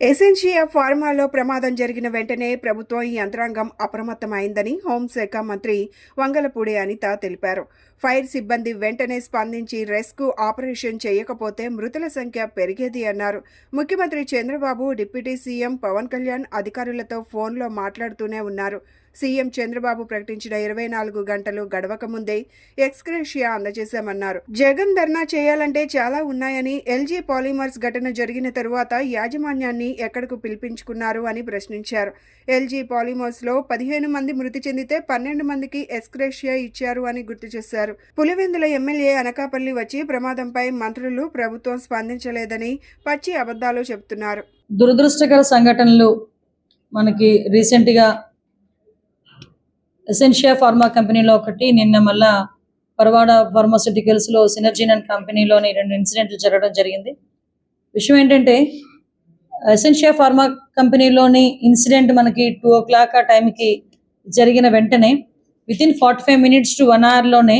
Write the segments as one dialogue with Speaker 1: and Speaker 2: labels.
Speaker 1: Essentia ఫార్మాలో ప్రమాదం జరిగిన వెంటనే ప్రభుత్వం ఈ యంత్రాంగం అప్రమత్తమైందని హోంశాఖ మంత్రి వంగలపూడి అనిత తెలిపారు. ఫైర్ సిబ్బంది వెంటనే స్పందించి రెస్క్యూ ఆపరేషన్ చేయకపోతే మృతుల సంఖ్య పెరిగేది అన్నారు. ముఖ్యమంత్రి చంద్రబాబు డిప్యూటీ సీఎం పవన్ కళ్యాణ్ అధికారులతో ఫోన్లో మాట్లాడుతూనే ఉన్నారు. సీఎం చంద్రబాబు ప్రకటించిన ఇరవై నాలుగు గంటలు గడవక ముందే ఎక్స్క్రేషియా అందజేశామన్నారు. జగన్ ధర్నా చేయాలంటే చాలా ఉన్నాయని ఎల్జీ పాలిమర్స్ ఘటన జరిగిన తరువాత యాజమాన్యాన్ని ఎక్కడకు పిలిపించుకున్నారు అని ప్రశ్నించారు. ఎల్జీ పాలిమర్స్లో పదిహేను మంది మృతి చెందితే పన్నెండు మందికి ఎక్స్క్రేషియా ఇచ్చారు అని గుర్తు చేశారు. పులివెందుల ఎమ్మెల్యే అనకాపల్లి వచ్చి ప్రమాదంపై మంత్రులు ప్రభుత్వం స్పందించలేదని పచ్చి అబద్ధాలు చెబుతున్నారు.
Speaker 2: దురదృష్టకర సంఘటనలు మనకి రీసెంట్గా ఎసెన్షియా ఫార్మా కంపెనీలో ఒకటి నిన్న మళ్ళా పరవాడ ఫార్మాస్యూటికల్స్లో సినర్జీన్ అండ్ కంపెనీలోని రెండు ఇన్సిడెంట్లు జరగడం జరిగింది. విషయం ఏంటంటే ఎసెన్షియా ఫార్మా కంపెనీలోని ఇన్సిడెంట్ మనకి టూ ఓ క్లాక్ ఆ టైంకి జరిగిన వెంటనే within forty five minutes to one అవర్లోనే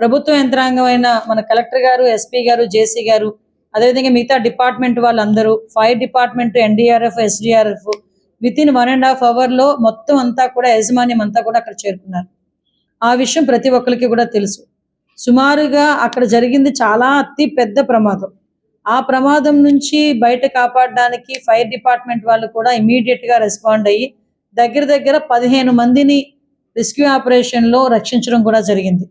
Speaker 2: ప్రభుత్వ యంత్రాంగం అయిన మన కలెక్టర్ గారు ఎస్పీ గారు జేసీ గారు అదేవిధంగా మిగతా డిపార్ట్మెంట్ వాళ్ళందరూ fire department NDRF SDRF within one and half అవర్లో మొత్తం అంతా కూడా యాజమాన్యం అంతా కూడా అక్కడ చేరుకున్నారు. ఆ విషయం ప్రతి ఒక్కరికి కూడా తెలుసు. సుమారుగా అక్కడ జరిగింది చాలా అతి పెద్ద ప్రమాదం. ఆ ప్రమాదం నుంచి బయట కాపాడడానికి ఫైర్ డిపార్ట్మెంట్ వాళ్ళు కూడా ఇమీడియట్గా రెస్పాండ్ అయ్యి దగ్గర దగ్గర పదిహేను మందిని రెస్క్యూ ఆపరేషన్లో రక్షించడం కూడా జరిగింది.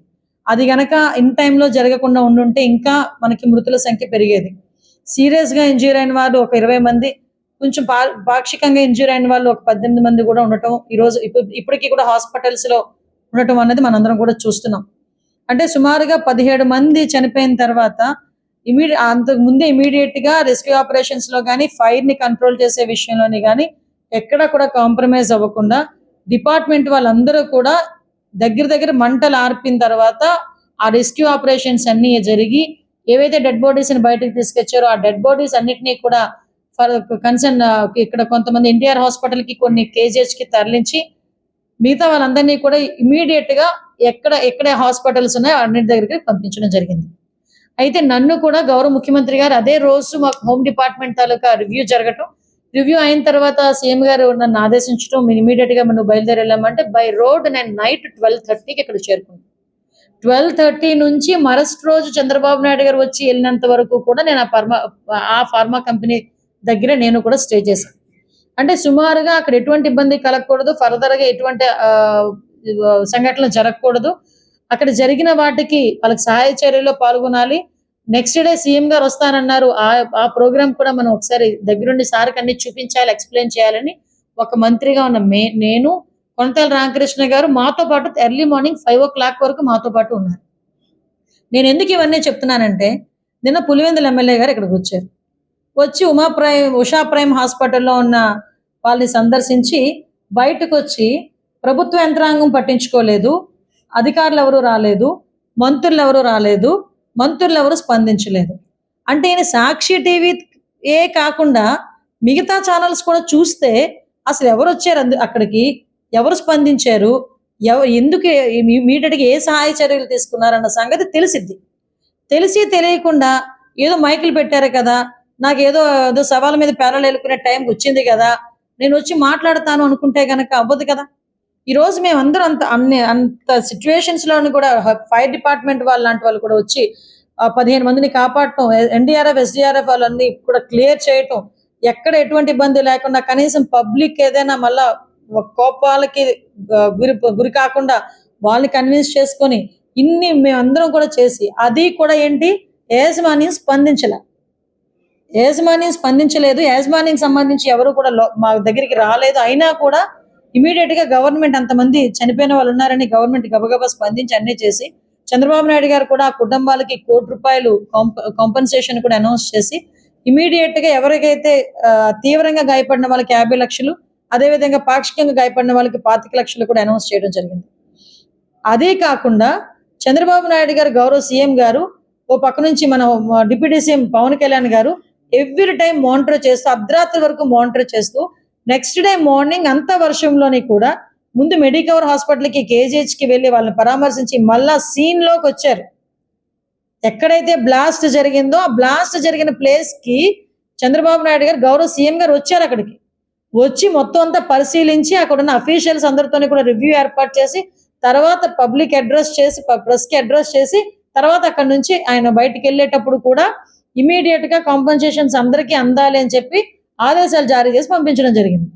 Speaker 2: అది గనక ఇన్ టైంలో జరగకుండా ఉండుంటే ఇంకా మనకి మృతుల సంఖ్య పెరిగేది. సీరియస్గా ఇంజూర్ అయిన వారు ఒక ఇరవై మంది కొంచెం పా- పాక్షికంగా ఇంజూర్ అయిన వాళ్ళు ఒక పద్దెనిమిది మంది కూడా ఉండటం ఈ రోజు ఇప్పుడు ఇప్పటికీ కూడా హాస్పిటల్స్లో ఉండటం అనేది మనందరం కూడా చూస్తున్నాం. అంటే సుమారుగా పదిహేడు మంది చనిపోయిన తర్వాత ఇమీడి అంతకు ముందే ఇమీడియట్గా రెస్క్యూ ఆపరేషన్స్లో కానీ ఫైర్ని కంట్రోల్ చేసే విషయంలోని కానీ ఎక్కడ కూడా కాంప్రమైజ్ అవ్వకుండా డిపార్ట్మెంట్ వాళ్ళందరూ కూడా దగ్గర దగ్గర మంటలు ఆర్పిన తర్వాత ఆ రెస్క్యూ ఆపరేషన్స్ అన్ని జరిగి ఏవైతే డెడ్ బాడీస్ని బయటకు తీసుకొచ్చారో ఆ డెడ్ బాడీస్ అన్నిటినీ కూడా ఫర్ కన్సర్న్ ఇక్కడ కొంతమంది ఎన్టీఆర్ హాస్పిటల్కి కొన్ని కేజీహెచ్కి తరలించి మిగతా వాళ్ళందరినీ కూడా ఇమీడియట్గా ఎక్కడ ఎక్కడ హాస్పిటల్స్ ఉన్నాయో అన్నిటి దగ్గరికి పంపించడం జరిగింది. అయితే నన్ను కూడా గౌరవ ముఖ్యమంత్రి గారు అదే రోజు మాకు హోమ్ డిపార్ట్మెంట్ తాలూకా రివ్యూ జరగటం. రివ్యూ అయిన తర్వాత సీఎం గారు నన్ను ఆదేశించడం మీరు ఇమీడియట్గా బయలుదేరి వెళ్ళామంటే బై రోడ్ నేను నైట్ ట్వెల్వ్ థర్టీకి ఇక్కడ చేరుకున్నాను. ట్వెల్వ్ థర్టీ నుంచి మరస్ట్ రోజు చంద్రబాబు నాయుడు గారు వచ్చి వెళ్ళినంత వరకు కూడా నేను ఆ ఫార్మా ఆ ఫార్మా కంపెనీ దగ్గర నేను కూడా స్టే చేశాను. అంటే సుమారుగా అక్కడ ఎటువంటి ఇబ్బంది కలగకూడదు ఫర్దర్గా ఎటువంటి ఆ, సంఘటనలు జరగకూడదు. అక్కడ జరిగిన వాటికి వాళ్ళకి సహాయ చర్యలో పాల్గొనాలి. నెక్స్ట్ డే సీఎం గారు వస్తానన్నారు. ఆ ఆ ప్రోగ్రామ్ కూడా మనం ఒకసారి దగ్గరుండి సార్కి అన్ని చూపించాలి ఎక్స్ప్లెయిన్ చేయాలని ఒక మంత్రిగా ఉన్న మే నేను కొనతల రామకృష్ణ గారు మాతో పాటు early morning five o'clock వరకు మాతో పాటు ఉన్నారు. నేను ఎందుకు ఇవన్నీ చెప్తున్నానంటే నిన్న పులివెందుల ఎమ్మెల్యే గారు ఇక్కడికి వచ్చారు. వచ్చి ఉమా ప్రైమ్ ఉషా ప్రైమ్ హాస్పిటల్లో ఉన్న వాళ్ళని సందర్శించి బయటకు వచ్చి ప్రభుత్వ యంత్రాంగం పట్టించుకోలేదు అధికారులు ఎవరు రాలేదు మంత్రులు ఎవరు రాలేదు మంత్రులు ఎవరు స్పందించలేదు. అంటే ఈయన సాక్షి టీవీ ఏ కాకుండా మిగతా ఛానల్స్ కూడా చూస్తే అసలు ఎవరు వచ్చారు అందు అక్కడికి ఎవరు స్పందించారు ఎవ ఎందుకు మీటడికి ఏ సహాయ చర్యలు తీసుకున్నారన్న సంగతి తెలిసిద్ది. తెలిసి తెలియకుండా ఏదో మైకులు పెట్టారు కదా నాకు ఏదో సవాల్ మీద పేరలు వెళ్ళుకునే టైం వచ్చింది కదా నేను వచ్చి మాట్లాడతాను అనుకుంటే గనక అవ్వదు కదా. ఈ రోజు మేము అందరం అంత అన్ని అంత సిచ్యువేషన్స్లోని కూడా ఫైర్ డిపార్ట్మెంట్ వాళ్ళు లాంటి వాళ్ళు కూడా వచ్చి పదిహేను మందిని కాపాడటం ఎన్డీఆర్ఎఫ్ ఎస్డిఆర్ఎఫ్ వాళ్ళని కూడా క్లియర్ చేయటం ఎక్కడ ఎటువంటి ఇబ్బంది లేకుండా కనీసం పబ్లిక్ ఏదైనా మళ్ళా కోపాలకి గురి గురి కాకుండా వాళ్ళని కన్విన్స్ చేసుకొని ఇన్ని మేమందరం కూడా చేసి అది కూడా ఏంటి? యజమాని స్పందించలే. యాజమాన్యం స్పందించలేదు. యాజమాన్యం సంబంధించి ఎవరు కూడా మా దగ్గరికి రాలేదు. అయినా కూడా ఇమీడియట్గా గవర్నమెంట్ అంతమంది చనిపోయిన వాళ్ళు ఉన్నారని గవర్నమెంట్ గబగబా స్పందించి అన్ని చేసి చంద్రబాబు నాయుడు గారు కూడా ఆ కుటుంబాలకి కోటి రూపాయలు కాంపన్సేషన్ కూడా అనౌన్స్ చేసి ఇమీడియట్గా ఎవరికైతే తీవ్రంగా గాయపడిన వాళ్ళకి యాభై లక్షలు అదేవిధంగా పాక్షికంగా గాయపడిన వాళ్ళకి పాతిక లక్షలు కూడా అనౌన్స్ చేయడం జరిగింది. అదే కాకుండా చంద్రబాబు నాయుడు గారు గౌరవ సీఎం గారు ఓ పక్క నుంచి మన డిప్యూటీ సీఎం పవన్ కళ్యాణ్ గారు ఎవ్రీ టైం మానిటర్ చేస్తూ అర్ధరాత్రి వరకు మానిటర్ చేస్తూ నెక్స్ట్ డే మార్నింగ్ అంత వర్షంలోని కూడా ముందు మెడికవర్ హాస్పిటల్కి కేజీహెచ్కి వెళ్ళి వాళ్ళని పరామర్శించి మళ్ళా సీన్లోకి వచ్చారు. ఎక్కడైతే బ్లాస్ట్ జరిగిందో ఆ బ్లాస్ట్ జరిగిన ప్లేస్కి చంద్రబాబు నాయుడు గారు గౌరవ సీఎం గారు వచ్చారు అక్కడికి. వచ్చి మొత్తం అంతా పరిశీలించి అక్కడ ఉన్న అఫీషియల్స్ అందరితోని కూడా రివ్యూ ఏర్పాటు చేసి తర్వాత పబ్లిక్ అడ్రస్ చేసి ప్రెస్కి అడ్రస్ చేసి తర్వాత అక్కడ నుంచి ఆయన బయటికి వెళ్ళేటప్పుడు కూడా ఇమీడియట్గా కాంపన్సేషన్స్ అందరికీ అందాలి అని చెప్పి ఆదేశాలు జారీ చేసి పంపించడం జరిగింది.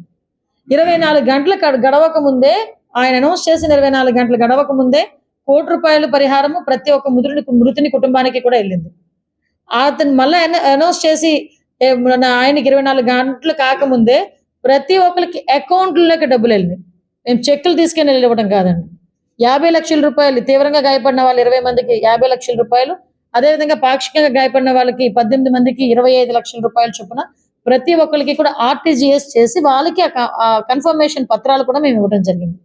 Speaker 2: ఇరవై నాలుగు గంటలు గడవక ముందే ఆయన అనౌన్స్ చేసిన ఇరవై నాలుగు గంటలు గడవక ముందే కోటి రూపాయల పరిహారము ప్రతి ఒక్క మృతుని మృతుని కుటుంబానికి కూడా వెళ్ళింది. అతను మళ్ళీ అనౌన్స్ చేసి ఆయనకి ఇరవై నాలుగు గంటలు కాకముందే ప్రతి ఒక్కరికి అకౌంట్లోకి డబ్బులు వెళ్ళినాయి. మేము చెక్కులు తీసుకెళ్ళి వెళ్ళి ఇవ్వడం కాదండి. యాభై లక్షల రూపాయలు తీవ్రంగా గాయపడిన వాళ్ళు ఇరవై మందికి యాభై లక్షల రూపాయలు అదేవిధంగా పాక్షికంగా గాయపడిన వాళ్ళకి పద్దెనిమిది మందికి ఇరవై ఐదు లక్షల రూపాయల చొప్పున ప్రతి ఒక్కరికి కూడా ఆర్టీజీఎస్ చేసి వాళ్ళకి ఆ కన్ఫర్మేషన్ పత్రాలు కూడా మేము ఇవ్వడం జరిగింది.